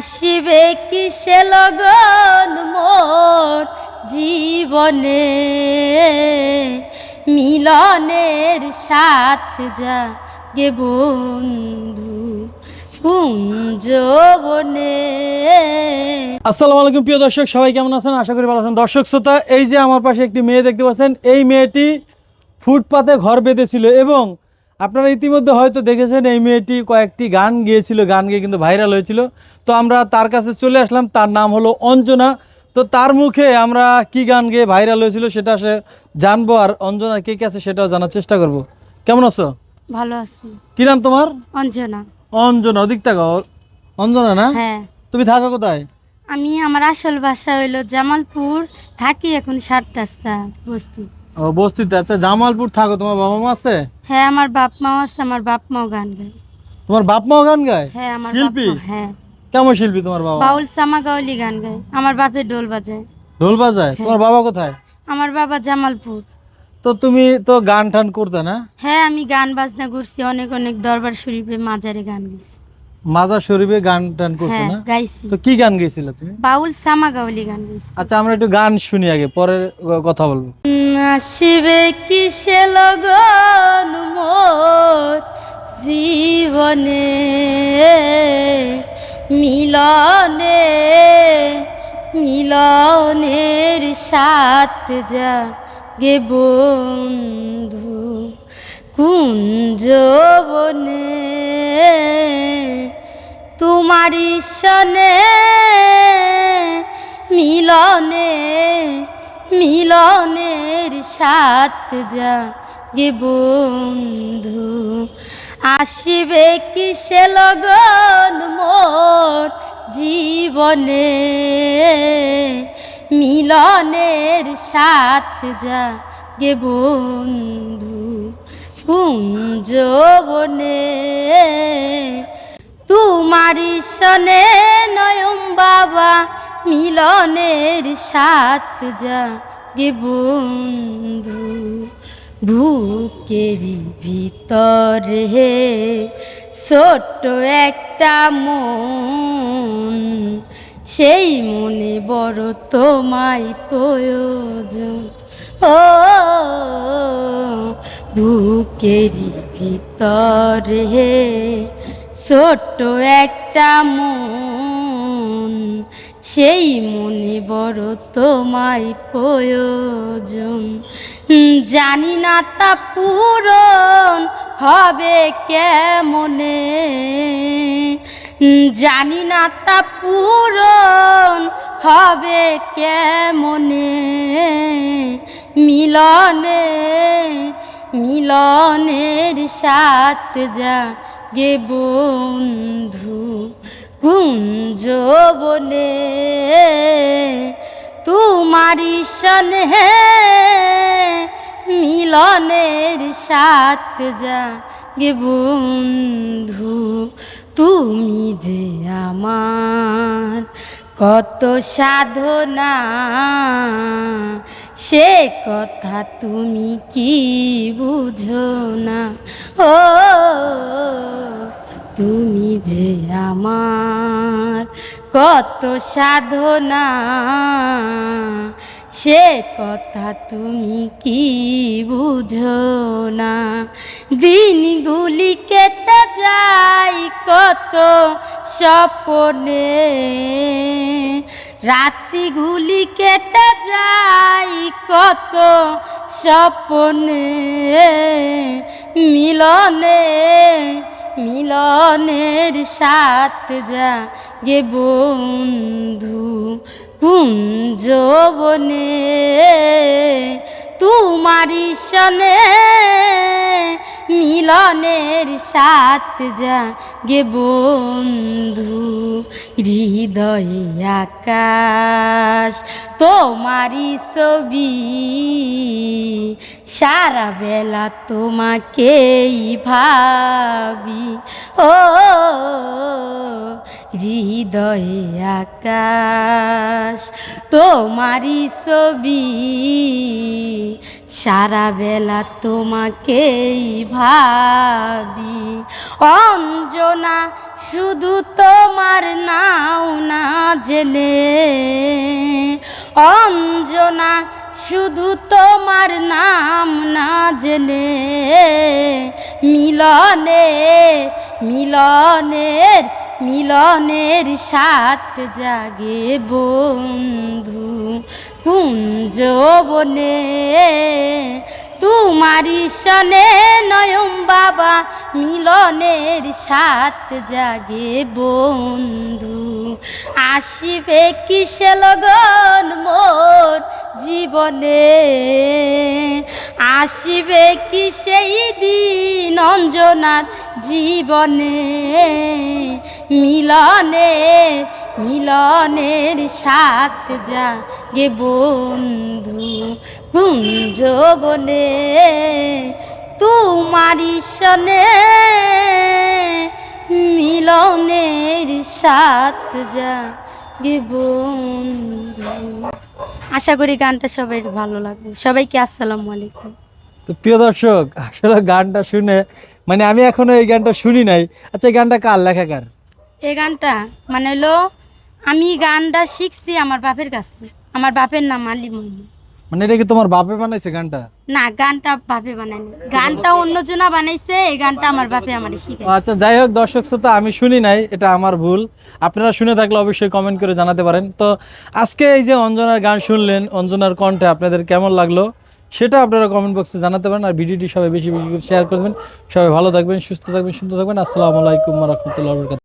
আসিবে কিসে লগন মোর জীবনে? মিলনের সাত যা গে বন্ধু কুঞ্জবনে। আসসালামু আলাইকুম, প্রিয় দর্শক, সবাই কেমন আছেন? আশা করি ভালো আছেন। দর্শক শ্রোতা, এই যে আমার পাশে একটি মেয়ে দেখতে পাচ্ছেন, এই মেয়েটি ফুটপাতে ঘর বেঁধেছিল এবং আপনারা ইতিমধ্যে হয়তো দেখেছেন এই মেয়েটি কয়েকটি গান গিয়েছিল গান গিয়ে কিন্তু ভাইরাল হয়েছিল। তো আমরা তার কাছে চলে আসলাম তার নাম হলো অঞ্জনা। তো তার মুখে আমরা কি গান গিয়ে ভাইরাল হয়েছিল সেটা সে জানব আর অঞ্জনা কে কে আছে সেটাও জানার চেষ্টা করব। কেমন আছো? ভালো আছি। কি নাম তোমার? অঞ্জনা। অঞ্জনা ওদিক থাকো অঞ্জনা না? হ্যাঁ। তুমি থাকো কোথায়? আমি আমার আসল বাসা হইল জামালপুর থাকি এখন সাত রাস্তা বস্তি। ও বস্তিতে আচ্ছা জামালপুর থাকো তোমার বাবা মা আছে? হ্যাঁ আমার বাপ মাও আছে আমার বাপ মাও গান গায়। তোমার বাপ মাও গান গায়? হ্যাঁ আমার শিল্পী? হ্যাঁ। কেমন শিল্পী তোমার বাবা? বাউল সামা গাউলি গান গায়। আমার বাপের ডোল বাজায়। ঢোল বাজায়? তোমার বাবা কোথায়? আমার বাবা জামালপুর। তো তুমি তো গান টান করতে না? হ্যাঁ আমি গান বাজনা করছি অনেক অনেক দরবার শরীফে মাজারে গান গেছি মাজার শরীফে গান টান করছ হ্যাঁ না? গাইছি। তো কি গান গেছিলে তুমি? বাউল সামা গাউলি গান গেছি আচ্ছা আমরা একটু গান শুনি আগে পরে কথা বলব। আসিবে কিসে লগন মোর জীবনে? মিলনে মিলনের সাথ যা গে বন্ধু কুঞ্জবনে তোমারি সনে মিলনে, মিলনের সাত যা গে বন্ধু। আসিবে কিসে লগন মোর জীবনে? মিলনের সাত যা গে বন্ধু কুঞ্জবনে তোমারি সনে নয়ম বাবা, মিলনের সাত যা গে বন্ধু। বুকেরি ভিতরে ছোট্ট একটা মন, সেই মনে বড় তোমায় প্রয়োজন। ও, বুকেরি ভিতরে ছোট্ট একটা মন, সেই মনে বড় তোমায় প্রয়োজন। জানি না তা পূরণ হবে কেমনে, জানি না তা পূরণ হবে কেমনে। মিলনে, মিলনের সাত যা গে বন্ধু কুঞ্জবনে তোমারি সনে মিলনের সাত যা গে বন্ধু, তুমি যে আমার কত সাধনা। সে কথা তুমি কি বুঝো না? ও, তুমি যে আমার কত সাধনা। সে কথা তুমি কি বুঝো না? দিনগুলি কেটে যায়, কত স্বপনে। রাতিগুলি কেটে যায় কত স্বপনে। মিলনে মিলনের সাত যা গে বন্ধু কুঞ্জবনে তোমারি সনে মিলনের সাত যা গে বন্ধু, হৃদয়ে আকাশ। তোমারি ছবি সারা বেলা তোমাকেই ভাবি। ও, হৃদয়ে আকাশ তোমারি ছবি সারা বেলা তোমাকেই ভাবি। অঞ্জনা, শুধু তোমার নাও না জেনে। অঞ্জনা, শুধু তোমার নাম না জেনে। মিলনে মিলনের মিলনের সাত জাগে বন্ধু কুঞ্জ বনে তোমারি সনে নয়ম বাবা মিলনের সাত জাগে বন্ধু। আসিবে কিসে লগন মোর জীবনে? আসিবে কি সেই দিন অঞ্জনার জীবনে? মিলনে মিলনের সাত জাগে বন্ধু কুঞ্জ বনে তোমারি সনে মিলনের সাত যা জাগে বন্ধু। আশা করি গানটা সবাই ভালো লাগবে। সবাইকে আসসালামু আলাইকুম। তো প্রিয় দর্শক আসলে গানটা শুনে মানে আমি এখনও এই গানটা শুনি নাই। আচ্ছা এই গানটা কার? লেখাকার এই গানটা মানে হলো আমি গানটা শিখছি আমার বাপের কাছে। আমার বাপের নাম আলী মোহাম্মদ। মানে এটা কি তোমার বাপে বানাইছে গানটা? না গানটা বাপে বানায়নি। গানটা অন্যজনা বানাইছে এই গানটা আমার বাপে আমার আচ্ছা যাই হোক দর্শক শ্রোতা আমি শুনি নাই এটা আমার ভুল। আপনারা শুনে থাকলে অবশ্যই কমেন্ট করে জানাতে পারেন। তো আজকে এই যে অঞ্জনার গান শুনলেন অঞ্জনার কণ্ঠে আপনাদের কেমন লাগল সেটা আপনারা কমেন্ট বক্সে জানাতে পারেন আর ভিডিওটি সবাই বেশি বেশি শেয়ার করবেন। সবাই ভালো থাকবেন সুস্থ থাকবেন সুন্দর থাকবেন। আসসালামু আলাইকুম রহমতুল্লাহ